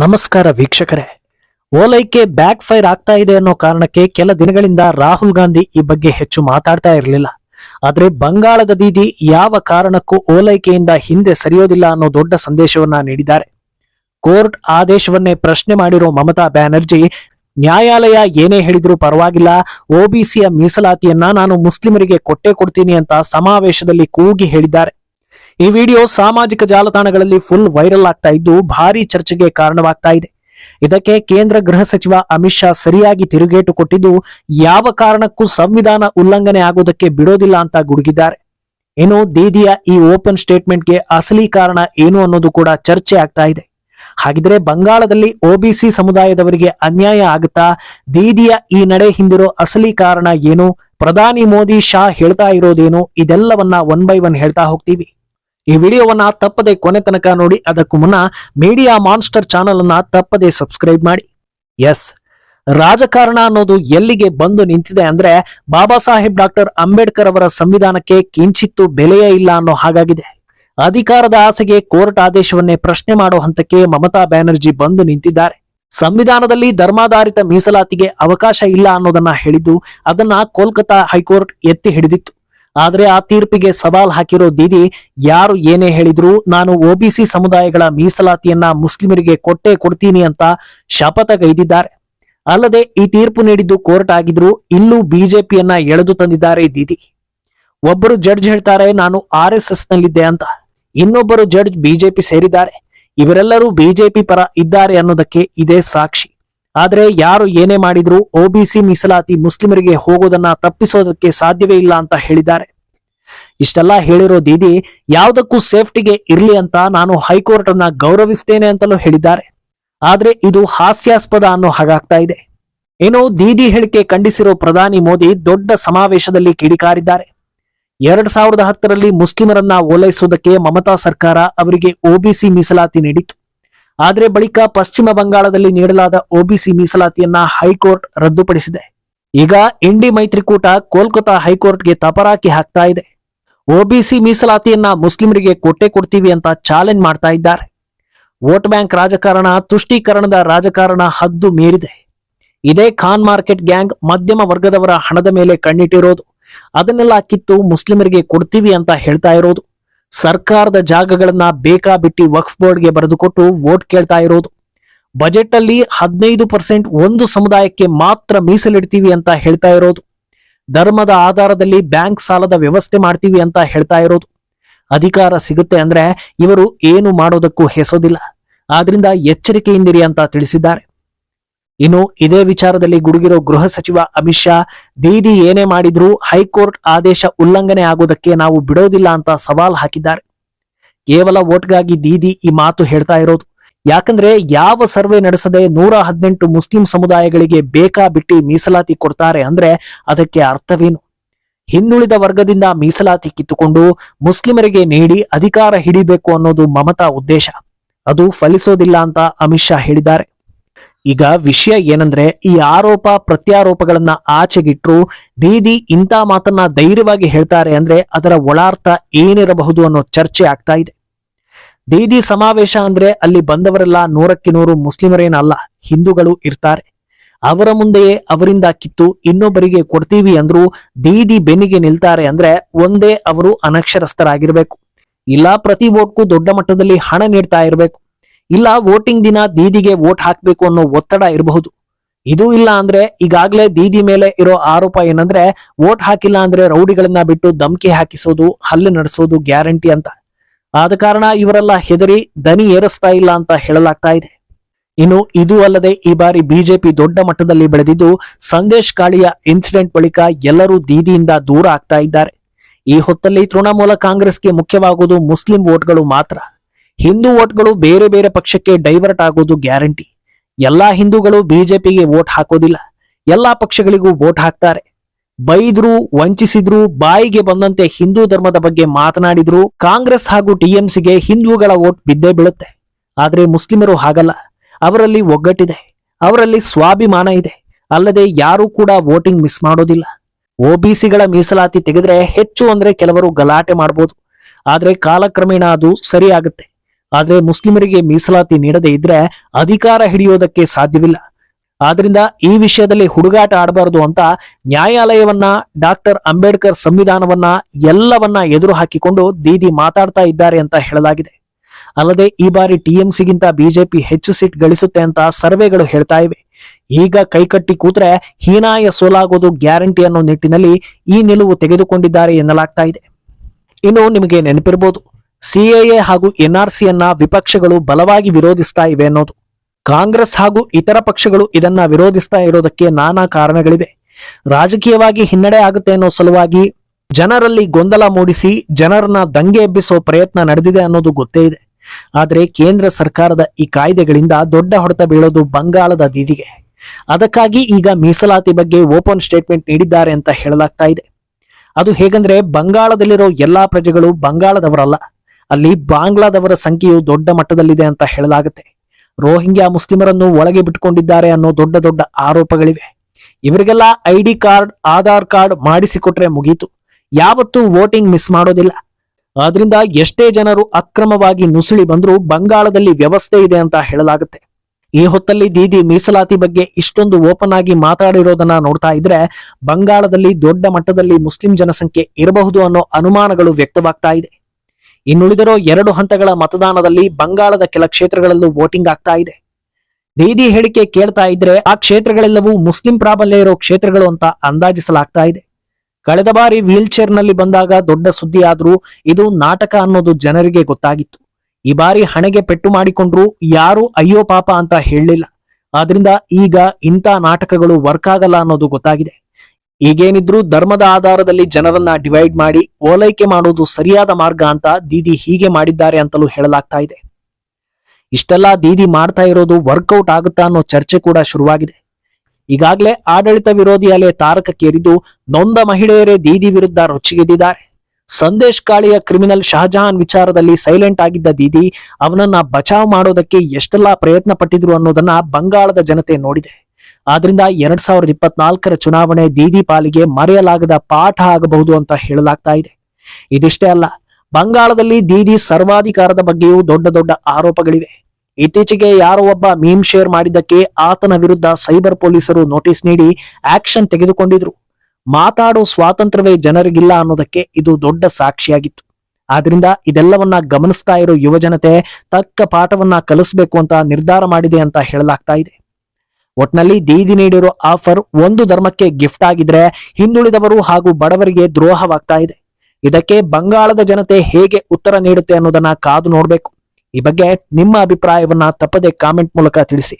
ನಮಸ್ಕಾರ ವೀಕ್ಷಕರೇ. ಓಲೈಕೆ back fire ಆಗ್ತಾ ಇದೆ ಅನ್ನೋ ಕಾರಣಕ್ಕೆ ಕೆಲ ದಿನಗಳಿಂದ ರಾಹುಲ್ ಗಾಂಧಿ ಈ ಬಗ್ಗೆ ಹೆಚ್ಚು ಮಾತಾಡ್ತಾ ಇರಲಿಲ್ಲ. ಆದ್ರೆ ಬಂಗಾಳದ ದೀದಿ ಯಾವ ಕಾರಣಕ್ಕೂ ಓಲೈಕೆಯಿಂದ ಹಿಂದೆ ಸರಿಯೋದಿಲ್ಲ ಅನ್ನೋ ದೊಡ್ಡ ಸಂದೇಶವನ್ನ ನೀಡಿದ್ದಾರೆ. ಕೋರ್ಟ್ ಆದೇಶವನ್ನೇ ಪ್ರಶ್ನೆ ಮಾಡಿರೋ ಮಮತಾ ಬ್ಯಾನರ್ಜಿ, ನ್ಯಾಯಾಲಯ ಏನೇ ಹೇಳಿದ್ರೂ ಪರವಾಗಿಲ್ಲ ಒಬಿಸಿಯ ಮೀಸಲಾತಿಯನ್ನ ನಾನು ಮುಸ್ಲಿಮರಿಗೆ ಕೊಟ್ಟೆ ಕೊಡ್ತೀನಿ ಅಂತ ಸಮಾವೇಶದಲ್ಲಿ ಕೂಗಿ ಹೇಳಿದ್ದಾರೆ. ಈ ವಿಡಿಯೋ ಸಾಮಾಜಿಕ ಜಾಲತಾಣಗಳಲ್ಲಿ ಫುಲ್ ವೈರಲ್ ಆಗ್ತಾ ಇದ್ದು ಭಾರಿ ಚರ್ಚೆಗೆ ಕಾರಣವಾಗ್ತಾ ಇದೆ. ಇದಕ್ಕೆ ಕೇಂದ್ರ ಗೃಹ ಸಚಿವ ಅಮಿತ್ ಶಾ ಸರಿಯಾಗಿ ತಿರುಗೇಟು ಕೊಟ್ಟಿದ್ದು ಯಾವ ಕಾರಣಕ್ಕೂ ಸಂವಿಧಾನ ಉಲ್ಲಂಘನೆ ಆಗೋದಕ್ಕೆ ಬಿಡೋದಿಲ್ಲ ಅಂತ ಗುಡುಗಿದ್ದಾರೆ. ಇನ್ನು ದೀದಿಯ ಈ ಓಪನ್ ಸ್ಟೇಟ್ಮೆಂಟ್ಗೆ ಅಸಲಿ ಕಾರಣ ಏನು ಅನ್ನೋದು ಕೂಡ ಚರ್ಚೆ ಆಗ್ತಾ ಇದೆ. ಹಾಗಿದ್ರೆ ಬಂಗಾಳದಲ್ಲಿ ಒಬಿಸಿ ಸಮುದಾಯದವರಿಗೆ ಅನ್ಯಾಯ ಆಗುತ್ತಾ ದೀದಿಯ ಈ ನಡೆ ಹಿಂದಿರೋ ಅಸಲಿ ಕಾರಣ ಏನು? ಪ್ರಧಾನಿ ಮೋದಿ ಶಾ ಹೇಳ್ತಾ ಇರೋದೇನು? ಇದೆಲ್ಲವನ್ನ ಒನ್ ಬೈ ಒನ್ ಹೇಳ್ತಾ ಹೋಗ್ತೀವಿ. ಈ ವಿಡಿಯೋವನ್ನ ತಪ್ಪದೆ ಕೊನೆ ತನಕ ನೋಡಿ, ಅದಕ್ಕೂ ಮುನ್ನ ಮೀಡಿಯಾ ಮಾನ್ಸ್ಟರ್ ಚಾನಲ್ ಅನ್ನ ತಪ್ಪದೆ ಸಬ್ಸ್ಕ್ರೈಬ್ ಮಾಡಿ. ಎಸ್ ರಾಜಕಾರಣ ಅನ್ನೋದು ಎಲ್ಲಿಗೆ ಬಂದು ನಿಂತಿದೆ ಅಂದ್ರೆ ಬಾಬಾ ಸಾಹೇಬ್ ಡಾಕ್ಟರ್ ಅಂಬೇಡ್ಕರ್ ಅವರ ಸಂವಿಧಾನಕ್ಕೆ ಕಿಂಚಿತ್ತು ಬೆಲೆಯೇ ಇಲ್ಲ ಅನ್ನೋ ಹಾಗಾಗಿದೆ. ಅಧಿಕಾರದ ಆಸೆಗೆ ಕೋರ್ಟ್ ಆದೇಶವನ್ನೇ ಪ್ರಶ್ನೆ ಮಾಡೋ ಹಂತಕ್ಕೆ ಮಮತಾ ಬ್ಯಾನರ್ಜಿ ಬಂದು ನಿಂತಿದ್ದಾರೆ. ಸಂವಿಧಾನದಲ್ಲಿ ಧರ್ಮಾಧಾರಿತ ಮೀಸಲಾತಿಗೆ ಅವಕಾಶ ಇಲ್ಲ ಅನ್ನೋದನ್ನ ಹೇಳಿದ್ದು, ಅದನ್ನ ಕೋಲ್ಕತಾ ಹೈಕೋರ್ಟ್ ಎತ್ತಿ ಹಿಡಿದಿತ್ತು. ಆದ್ರೆ ಆ ತೀರ್ಪಿಗೆ ಸವಾಲ್ ಹಾಕಿರೋ ದೀದಿ, ಯಾರು ಏನೇ ಹೇಳಿದ್ರು ನಾನು ಒಬಿಸಿ ಸಮುದಾಯಗಳ ಮೀಸಲಾತಿಯನ್ನ ಮುಸ್ಲಿಮರಿಗೆ ಕೊಟ್ಟೆ ಕೊಡ್ತೀನಿ ಅಂತ ಶಪಥಗೈದಿದ್ದಾರೆ ಅಲ್ಲದೆ ಈ ತೀರ್ಪು ನೀಡಿದ್ದು ಕೋರ್ಟ್ ಆಗಿದ್ರು ಇಲ್ಲೂ ಬಿಜೆಪಿಯನ್ನ ಎಳೆದು ತಂದಿದ್ದಾರೆ ದೀದಿ. ಒಬ್ಬರು ಜಡ್ಜ್ ಹೇಳ್ತಾರೆ, ನಾನು ಆರ್ ಎಸ್ ಎಸ್ ನಲ್ಲಿದ್ದೆ ಅಂತ. ಇನ್ನೊಬ್ಬರು ಜಡ್ಜ್ ಬಿಜೆಪಿ ಸೇರಿದ್ದಾರೆ. ಇವರೆಲ್ಲರೂ ಬಿಜೆಪಿ ಪರ ಇದ್ದಾರೆ ಅನ್ನೋದಕ್ಕೆ ಇದೇ ಸಾಕ್ಷಿ. ಆದ್ರೆ ಯಾರು ಏನೇ ಮಾಡಿದ್ರು ಒಬಿಸಿ ಮೀಸಲಾತಿ ಮುಸ್ಲಿಮರಿಗೆ ಹೋಗೋದನ್ನ ತಪ್ಪಿಸೋದಕ್ಕೆ ಸಾಧ್ಯವೇ ಇಲ್ಲ ಅಂತ ಹೇಳಿದ್ದಾರೆ. ಇಷ್ಟೆಲ್ಲ ಹೇಳಿರೋ ದೀದಿ ಯಾವುದಕ್ಕೂ ಸೇಫ್ಟಿಗೆ ಇರ್ಲಿ ಅಂತ ನಾನು ಹೈಕೋರ್ಟ್ ಅನ್ನ ಗೌರವಿಸ್ತೇನೆ ಅಂತಲೂ ಹೇಳಿದ್ದಾರೆ. ಆದ್ರೆ ಇದು ಹಾಸ್ಯಾಸ್ಪದ ಅನ್ನೋ ಹಾಗಾಗ್ತಾ ಇದೆ. ಏನೋ ದೀದಿ ಹೇಳಿಕೆ ಖಂಡಿಸಿರೋ ಪ್ರಧಾನಿ ಮೋದಿ ದೊಡ್ಡ ಸಮಾವೇಶದಲ್ಲಿ ಕಿಡಿಕಾರಿದ್ದಾರೆ. ಎರಡ್ ಸಾವಿರದ ಹತ್ತರಲ್ಲಿ ಮುಸ್ಲಿಮರನ್ನ ಓಲೈಸುವುದಕ್ಕೆ ಮಮತಾ ಸರ್ಕಾರ ಅವರಿಗೆ ಒಬಿಸಿ ಮೀಸಲಾತಿ ನೀಡಿತ್ತು. ಆದ್ರೆ ಬಳಿಕ ಪಶ್ಚಿಮ ಬಂಗಾಳದಲ್ಲಿ ನೀಡಲಾದ ಒಬಿಸಿ ಮೀಸಲಾತಿಯನ್ನ ಹೈಕೋರ್ಟ್ ರದ್ದುಪಡಿಸಿದೆ. ಈಗ ಇಂಡಿ ಮೈತ್ರಿಕೂಟ ಕೋಲ್ಕತಾ ಹೈಕೋರ್ಟ್ಗೆ ತಪರಾಕಿ ಹಾಕ್ತಾ ಇದೆ. ಒಬಿಸಿ ಮೀಸಲಾತಿಯನ್ನ ಮುಸ್ಲಿಮರಿಗೆ ಕೊಟ್ಟೆ ಕೊಡ್ತೀವಿ ಅಂತ ಚಾಲೆಂಜ್ ಮಾಡ್ತಾ ಇದ್ದಾರೆ. ವೋಟ್ ಬ್ಯಾಂಕ್ ರಾಜಕಾರಣ ತುಷ್ಟೀಕರಣದ ರಾಜಕಾರಣ ಹದ್ದು ಮೀರಿದೆ. ಇದೇ ಖಾನ್ ಮಾರ್ಕೆಟ್ ಗ್ಯಾಂಗ್ ಮಧ್ಯಮ ವರ್ಗದವರ ಹಣದ ಮೇಲೆ ಕಣ್ಣಿಟ್ಟಿರೋದು. ಅದನ್ನೆಲ್ಲ ಕಿತ್ತು ಮುಸ್ಲಿಮರಿಗೆ ಕೊಡ್ತೀವಿ ಅಂತ ಹೇಳ್ತಾ ಇರೋದು. ಸರ್ಕಾರದ ಜಾಗಗಳನ್ನ ಬೇಕಾಬಿಟ್ಟಿ ವಕ್ಫ್ ಬೋರ್ಡ್ಗೆ ಬರೆದುಕೊಟ್ಟು ವೋಟ್ ಕೇಳ್ತಾ ಇರೋದು. ಬಜೆಟ್ ಅಲ್ಲಿ ಹದಿನೈದು ಪರ್ಸೆಂಟ್ ಒಂದು ಸಮುದಾಯಕ್ಕೆ ಮಾತ್ರ ಮೀಸಲಿಡ್ತೀವಿ ಅಂತ ಹೇಳ್ತಾ ಇರೋದು. ಧರ್ಮದ ಆಧಾರದಲ್ಲಿ ಬ್ಯಾಂಕ್ ಸಾಲದ ವ್ಯವಸ್ಥೆ ಮಾಡ್ತೀವಿ ಅಂತ ಹೇಳ್ತಾ ಇರೋದು. ಅಧಿಕಾರ ಸಿಗುತ್ತೆ ಅಂದ್ರೆ ಇವರು ಏನು ಮಾಡೋದಕ್ಕೂ ಹೆಸೋದಿಲ್ಲ. ಆದ್ರಿಂದ ಎಚ್ಚರಿಕೆಯಿಂದಿರಿ ಅಂತ ತಿಳಿಸಿದ್ದಾರೆ. ಇನ್ನು ಇದೇ ವಿಚಾರದಲ್ಲಿ ಗುಡುಗಿರೋ ಗೃಹ ಸಚಿವ ಅಮಿತ್ ಶಾ, ದೀದಿ ಏನೇ ಮಾಡಿದ್ರೂ ಹೈಕೋರ್ಟ್ ಆದೇಶ ಉಲ್ಲಂಘನೆ ಆಗೋದಕ್ಕೆ ನಾವು ಬಿಡೋದಿಲ್ಲ ಅಂತ ಸವಾಲ್ ಹಾಕಿದ್ದಾರೆ. ಕೇವಲ ಓಟ್ಗಾಗಿ ದೀದಿ ಈ ಮಾತು ಹೇಳ್ತಾ ಇರೋದು. ಯಾಕಂದ್ರೆ ಯಾವ ಸರ್ವೆ ನಡೆಸದೆ ನೂರ ಹದಿನೆಂಟು ಮುಸ್ಲಿಂ ಸಮುದಾಯಗಳಿಗೆ ಬೇಕಾ ಬಿಟ್ಟಿ ಮೀಸಲಾತಿ ಕೊಡ್ತಾರೆ ಅಂದ್ರೆ ಅದಕ್ಕೆ ಅರ್ಥವೇನು? ಹಿಂದುಳಿದ ವರ್ಗದಿಂದ ಮೀಸಲಾತಿ ಕಿತ್ತುಕೊಂಡು ಮುಸ್ಲಿಮರಿಗೆ ನೀಡಿ ಅಧಿಕಾರ ಹಿಡಿಬೇಕು ಅನ್ನೋದು ಮಮತಾ ಉದ್ದೇಶ. ಅದು ಫಲಿಸೋದಿಲ್ಲ ಅಂತ ಅಮಿತ್ ಶಾ ಹೇಳಿದ್ದಾರೆ. ಈಗ ವಿಷಯ ಏನಂದ್ರೆ ಈ ಆರೋಪ, ಪ್ರತ್ಯಾರೋಪಗಳನ್ನ ಆಚೆಗಿಟ್ರು, ದೀದಿ ಇಂಥ ಮಾತನ್ನ ಧೈರ್ಯವಾಗಿ ಹೇಳ್ತಾರೆ ಅಂದ್ರೆ ಅದರ ಒಳಾರ್ಥ ಏನಿರಬಹುದು ಅನ್ನೋ ಚರ್ಚೆ ಆಗ್ತಾ ಇದೆ. ದೀದಿ ಸಮಾವೇಶ ಅಂದ್ರೆ ಅಲ್ಲಿ ಬಂದವರೆಲ್ಲ ನೂರಕ್ಕೆ ನೂರು ಮುಸ್ಲಿಮರೇನಲ್ಲ, ಹಿಂದೂಗಳು ಇರ್ತಾರೆ. ಅವರ ಮುಂದೆಯೇ ಅವರಿಂದ ಕಿತ್ತು ಇನ್ನೊಬ್ಬರಿಗೆ ಕೊಡ್ತೀವಿ ಅಂದ್ರೂ ದೀದಿ ಬೆನ್ನಿಗೆ ನಿಲ್ತಾರೆ ಅಂದ್ರೆ ಒಂದೇ ಅವರು ಅನಕ್ಷರಸ್ಥರಾಗಿರ್ಬೇಕು. ಇಲ್ಲ ಪ್ರತಿ ವೋಟ್ಗೂ ದೊಡ್ಡ ಮಟ್ಟದಲ್ಲಿ ಹಣ ನೀಡ್ತಾ ಇರಬೇಕು. ಇಲ್ಲ ವೋಟಿಂಗ್ ದಿನ ದೀದಿಗೆ ವೋಟ್ ಹಾಕ್ಬೇಕು ಅನ್ನೋ ಒತ್ತಡ ಇರಬಹುದು. ಇದು ಇಲ್ಲ ಅಂದ್ರೆ ಈಗಾಗಲೇ ದೀದಿ ಮೇಲೆ ಇರೋ ಆರೋಪ ಏನಂದ್ರೆ ವೋಟ್ ಹಾಕಿಲ್ಲ ಅಂದ್ರೆ ರೌಡಿಗಳನ್ನ ಬಿಟ್ಟು ಧಮಕಿ ಹಾಕಿಸೋದು, ಹಲ್ಲೆ ನಡೆಸೋದು ಗ್ಯಾರಂಟಿ ಅಂತ. ಆದ ಕಾರಣ ಇವರೆಲ್ಲ ಹೆದರಿ ದನಿ ಏರಿಸ್ತಾ ಇಲ್ಲ ಅಂತ ಹೇಳಲಾಗ್ತಾ ಇದೆ. ಇನ್ನು ಇದು ಅಲ್ಲದೆ ಈ ಬಾರಿ ಬಿಜೆಪಿ ದೊಡ್ಡ ಮಟ್ಟದಲ್ಲಿ ಬೆಳೆದಿದ್ದು ಸಂದೇಶ್ ಕಾಳಿಯ ಇನ್ಸಿಡೆಂಟ್ ಬಳಿಕ ಎಲ್ಲರೂ ದೀದಿಯಿಂದ ದೂರ ಆಗ್ತಾ ಇದ್ದಾರೆ. ಈ ಹೊತ್ತಲ್ಲಿ ತೃಣಮೂಲ ಕಾಂಗ್ರೆಸ್ಗೆ ಮುಖ್ಯವಾಗುವುದು ಮುಸ್ಲಿಂ ವೋಟ್ಗಳು ಮಾತ್ರ. ಹಿಂದೂ ಓಟ್ಗಳು ಬೇರೆ ಬೇರೆ ಪಕ್ಷಕ್ಕೆ ಡೈವರ್ಟ್ ಆಗೋದು ಗ್ಯಾರಂಟಿ. ಎಲ್ಲಾ ಹಿಂದೂಗಳು ಬಿಜೆಪಿಗೆ ವೋಟ್ ಹಾಕೋದಿಲ್ಲ. ಎಲ್ಲಾ ಪಕ್ಷಗಳಿಗೂ ವೋಟ್ ಹಾಕ್ತಾರೆ. ಬೈದ್ರು, ವಂಚಿಸಿದ್ರು, ಬಾಯಿಗೆ ಬಂದಂತೆ ಹಿಂದೂ ಧರ್ಮದ ಬಗ್ಗೆ ಮಾತನಾಡಿದ್ರು, ಕಾಂಗ್ರೆಸ್ ಹಾಗೂ ಟಿಎಂಸಿಗೆ ಹಿಂದೂಗಳ ವೋಟ್ ಬಿದ್ದೇ ಬೀಳುತ್ತೆ. ಆದ್ರೆ ಮುಸ್ಲಿಮರು ಹಾಗಲ್ಲ. ಅವರಲ್ಲಿ ಒಗ್ಗಟ್ಟಿದೆ. ಅವರಲ್ಲಿ ಸ್ವಾಭಿಮಾನ ಇದೆ. ಅಲ್ಲದೆ ಯಾರೂ ಕೂಡ ವೋಟಿಂಗ್ ಮಿಸ್ ಮಾಡೋದಿಲ್ಲ. ಒಬಿಸಿಗಳ ಮೀಸಲಾತಿ ತೆಗೆದ್ರೆ ಹೆಚ್ಚು ಅಂದ್ರೆ ಕೆಲವರು ಗಲಾಟೆ ಮಾಡಬಹುದು ಆದ್ರೆ ಕಾಲಕ್ರಮೇಣ ಅದು ಸರಿಯಾಗುತ್ತೆ. ಆದ್ರೆ ಮುಸ್ಲಿಮರಿಗೆ ಮೀಸಲಾತಿ ನೀಡದೇ ಇದ್ರೆ ಅಧಿಕಾರ ಹಿಡಿಯೋದಕ್ಕೆ ಸಾಧ್ಯವಿಲ್ಲ. ಆದ್ರಿಂದ ಈ ವಿಷಯದಲ್ಲಿ ಹುಡುಗಾಟ ಆಡಬಾರದು ಅಂತ ನ್ಯಾಯಾಲಯವನ್ನ ಡಾಕ್ಟರ್ ಅಂಬೇಡ್ಕರ್ ಸಂವಿಧಾನವನ್ನ ಎಲ್ಲವನ್ನ ಎದುರು ಹಾಕಿಕೊಂಡು ದೀದಿ ಮಾತಾಡ್ತಾ ಇದ್ದಾರೆ ಅಂತ ಹೇಳಲಾಗಿದೆ. ಅಲ್ಲದೆ ಈ ಬಾರಿ ಟಿಎಂಸಿಗಿಂತ ಬಿಜೆಪಿ ಹೆಚ್ಚು ಸೀಟ್ ಗಳಿಸುತ್ತೆ ಅಂತ ಸರ್ವೆಗಳು ಹೇಳ್ತಾ ಇವೆ. ಈಗ ಕೈಕಟ್ಟಿ ಕೂತ್ರೆ ಹೀನಾಯ ಸೋಲಾಗೋದು ಗ್ಯಾರಂಟಿ ಅನ್ನೋ ನಿಟ್ಟಿನಲ್ಲಿ ಈ ನಿಲುವು ತೆಗೆದುಕೊಂಡಿದ್ದಾರೆ ಎನ್ನಲಾಗ್ತಾ ಇದೆ. ಇನ್ನು ನಿಮಗೆ ನೆನಪಿರಬಹುದು ಸಿಎಎ ಹಾಗೂ ಎನ್ಆರ್ಸಿಯನ್ನ ವಿಪಕ್ಷಗಳು ಬಲವಾಗಿ ವಿರೋಧಿಸ್ತಾ ಇವೆ ಅನ್ನೋದು. ಕಾಂಗ್ರೆಸ್ ಹಾಗೂ ಇತರ ಪಕ್ಷಗಳು ಇದನ್ನ ವಿರೋಧಿಸ್ತಾ ಇರೋದಕ್ಕೆ ನಾನಾ ಕಾರಣಗಳಿವೆ. ರಾಜಕೀಯವಾಗಿ ಹಿನ್ನಡೆ ಆಗುತ್ತೆ ಅನ್ನೋ ಸಲುವಾಗಿ ಜನರಲ್ಲಿ ಗೊಂದಲ ಮೂಡಿಸಿ ಜನರನ್ನ ದಂಗೆ ಎಬ್ಬಿಸೋ ಪ್ರಯತ್ನ ನಡೆದಿದೆ ಅನ್ನೋದು ಗೊತ್ತೇ ಇದೆ. ಆದರೆ ಕೇಂದ್ರ ಸರ್ಕಾರದ ಈ ಕಾಯ್ದೆಗಳಿಂದ ದೊಡ್ಡ ಹೊಡೆತ ಬೀಳೋದು ಬಂಗಾಳದ ದೀದಿಗೆ. ಅದಕ್ಕಾಗಿ ಈಗ ಮೀಸಲಾತಿ ಬಗ್ಗೆ ಓಪನ್ ಸ್ಟೇಟ್ಮೆಂಟ್ ನೀಡಿದ್ದಾರೆ ಅಂತ ಹೇಳಲಾಗ್ತಾ ಇದೆ. ಅದು ಹೇಗಂದ್ರೆ ಬಂಗಾಳದಲ್ಲಿರೋ ಎಲ್ಲಾ ಪ್ರಜೆಗಳು ಬಂಗಾಳದವರಲ್ಲ. ಅಲ್ಲಿ ಬಾಂಗ್ಲಾದವರ ಸಂಖ್ಯೆಯು ದೊಡ್ಡ ಮಟ್ಟದಲ್ಲಿದೆ ಅಂತ ಹೇಳಲಾಗುತ್ತೆ. ರೋಹಿಂಗ್ಯಾ ಮುಸ್ಲಿಮರನ್ನು ಒಳಗೆ ಬಿಟ್ಕೊಂಡಿದ್ದಾರೆ ಅನ್ನೋ ದೊಡ್ಡ ದೊಡ್ಡ ಆರೋಪಗಳಿವೆ. ಇವರಿಗೆಲ್ಲ I D card, Aadhaar card ಮಾಡಿಸಿಕೊಟ್ರೆ ಮುಗೀತು. ಯಾವತ್ತೂ ವೋಟಿಂಗ್ ಮಿಸ್ ಮಾಡೋದಿಲ್ಲ. ಆದ್ರಿಂದ ಎಷ್ಟೇ ಜನರು ಅಕ್ರಮವಾಗಿ ನುಸುಳಿ ಬಂದರೂ ಬಂಗಾಳದಲ್ಲಿ ವ್ಯವಸ್ಥೆ ಇದೆ ಅಂತ ಹೇಳಲಾಗುತ್ತೆ. ಈ ಹೊತ್ತಲ್ಲಿ ದೀದಿ ಮೀಸಲಾತಿ ಬಗ್ಗೆ ಇಷ್ಟೊಂದು ಓಪನ್ ಆಗಿ ಮಾತಾಡಿರೋದನ್ನ ನೋಡ್ತಾ ಇದ್ರೆ ಬಂಗಾಳದಲ್ಲಿ ದೊಡ್ಡ ಮಟ್ಟದಲ್ಲಿ ಮುಸ್ಲಿಂ ಜನಸಂಖ್ಯೆ ಇರಬಹುದು ಅನ್ನೋ ಅನುಮಾನಗಳು ವ್ಯಕ್ತವಾಗ್ತಾ ಇದೆ. ಇನ್ನುಳಿದಿರೋ ಎರಡು ಹಂತಗಳ ಮತದಾನದಲ್ಲಿ ಬಂಗಾಳದ ಕೆಲ ಕ್ಷೇತ್ರಗಳಲ್ಲೂ ವೋಟಿಂಗ್ ಆಗ್ತಾ ಇದೆ. ದೇದಿ ಹೇಳಿಕೆ ಕೇಳ್ತಾ ಇದ್ರೆ ಆ ಕ್ಷೇತ್ರಗಳೆಲ್ಲವೂ ಮುಸ್ಲಿಂ ಪ್ರಾಬಲ್ಯ ಇರೋ ಕ್ಷೇತ್ರಗಳು ಅಂತ ಅಂದಾಜಿಸಲಾಗ್ತಾ ಇದೆ. ಕಳೆದ ಬಾರಿ ವೀಲ್ ಚೇರ್ನಲ್ಲಿ ಬಂದಾಗ ದೊಡ್ಡ ಸುದ್ದಿ ಆದ್ರೂ ಇದು ನಾಟಕ ಅನ್ನೋದು ಜನರಿಗೆ ಗೊತ್ತಾಗಿತ್ತು. ಈ ಬಾರಿ ಹಣೆಗೆ ಪೆಟ್ಟು ಮಾಡಿಕೊಂಡ್ರು ಯಾರು ಅಯ್ಯೋ ಪಾಪ ಅಂತ ಹೇಳಲಿಲ್ಲ. ಆದ್ರಿಂದ ಈಗ ಇಂಥ ನಾಟಕಗಳು ವರ್ಕ್ ಆಗಲ್ಲ ಅನ್ನೋದು ಗೊತ್ತಾಗಿದೆ. ಈಗೇನಿದ್ರು ಧರ್ಮದ ಆಧಾರದಲ್ಲಿ ಜನರನ್ನ ಡಿವೈಡ್ ಮಾಡಿ ಓಲೈಕೆ ಮಾಡುವುದು ಸರಿಯಾದ ಮಾರ್ಗ ಅಂತ ದೀದಿ ಹೀಗೆ ಮಾಡಿದ್ದಾರೆ ಅಂತಲೂ ಹೇಳಲಾಗ್ತಾ ಇದೆ. ಇಷ್ಟೆಲ್ಲ ದೀದಿ ಮಾಡ್ತಾ ಇರೋದು ವರ್ಕೌಟ್ ಆಗುತ್ತಾ ಅನ್ನೋ ಚರ್ಚೆ ಕೂಡ ಶುರುವಾಗಿದೆ. ಈಗಾಗಲೇ ಆಡಳಿತ ವಿರೋಧಿ ಅಲೆ ತಾರಕಕ್ಕೇರಿದ್ದು ನೊಂದ ಮಹಿಳೆಯರೇ ದೀದಿ ವಿರುದ್ಧ ರೊಚ್ಚಿಗೆದ್ದಿದ್ದಾರೆ. ಸಂದೇಶ್ ಕಾಳಿಯ ಕ್ರಿಮಿನಲ್ ಶಹಜಹಾನ್ ವಿಚಾರದಲ್ಲಿ ಸೈಲೆಂಟ್ ಆಗಿದ್ದ ದೀದಿ ಅವನನ್ನ ಬಚಾವ್ ಮಾಡೋದಕ್ಕೆ ಎಷ್ಟೆಲ್ಲಾ ಪ್ರಯತ್ನ ಪಟ್ಟಿದ್ರು ಅನ್ನೋದನ್ನ ಬಂಗಾಳದ ಜನತೆ ನೋಡಿದೆ. ಆದ್ರಿಂದ ಎರಡ್ ಸಾವಿರದ ಇಪ್ಪತ್ನಾಲ್ಕರ ಚುನಾವಣೆ ದೀದಿ ಪಾಲಿಗೆ ಮರೆಯಲಾಗದ ಪಾಠ ಆಗಬಹುದು ಅಂತ ಹೇಳಲಾಗ್ತಾ ಇದೆ. ಇದಿಷ್ಟೇ ಅಲ್ಲ, ಬಂಗಾಳದಲ್ಲಿ ದೀದಿ ಸರ್ವಾಧಿಕಾರದ ಬಗ್ಗೆಯೂ ದೊಡ್ಡ ದೊಡ್ಡ ಆರೋಪಗಳಿವೆ. ಇತ್ತೀಚೆಗೆ ಯಾರೋ ಒಬ್ಬ ಮೀಮ್ ಶೇರ್ ಮಾಡಿದ್ದಕ್ಕೆ ಆತನ ವಿರುದ್ಧ ಸೈಬರ್ ಪೊಲೀಸರು ನೋಟಿಸ್ ನೀಡಿ ಆಕ್ಷನ್ ತೆಗೆದುಕೊಂಡಿದ್ರು. ಮಾತಾಡೋ ಸ್ವಾತಂತ್ರ್ಯವೇ ಜನರಿಗಿಲ್ಲ ಅನ್ನೋದಕ್ಕೆ ಇದು ದೊಡ್ಡ ಸಾಕ್ಷಿಯಾಗಿತ್ತು. ಆದ್ರಿಂದ ಇದೆಲ್ಲವನ್ನ ಗಮನಿಸ್ತಾ ಇರೋ ಯುವಜನತೆ ತಕ್ಕ ಪಾಠವನ್ನ ಕಲಿಸಬೇಕು ಅಂತ ನಿರ್ಧಾರ ಮಾಡಿದೆ ಅಂತ ಹೇಳಲಾಗ್ತಾ ಇದೆ. ಒಟ್ನಲ್ಲಿ ದೀದಿ ನೀಡಿರೋ ಆಫರ್ ಒಂದು ಧರ್ಮಕ್ಕೆ ಗಿಫ್ಟ್ ಆಗಿದ್ರೆ ಹಿಂದುಳಿದವರು ಹಾಗೂ ಬಡವರಿಗೆ ದ್ರೋಹವಾಗ್ತಾ ಇದೆ. ಇದಕ್ಕೆ ಬಂಗಾಳದ ಜನತೆ ಹೇಗೆ ಉತ್ತರ ನೀಡುತ್ತೆ ಅನ್ನೋದನ್ನ ಕಾದು ನೋಡಬೇಕು. ಈ ಬಗ್ಗೆ ನಿಮ್ಮ ಅಭಿಪ್ರಾಯವನ್ನ ತಪ್ಪದೆ ಕಾಮೆಂಟ್ ಮೂಲಕ ತಿಳಿಸಿ.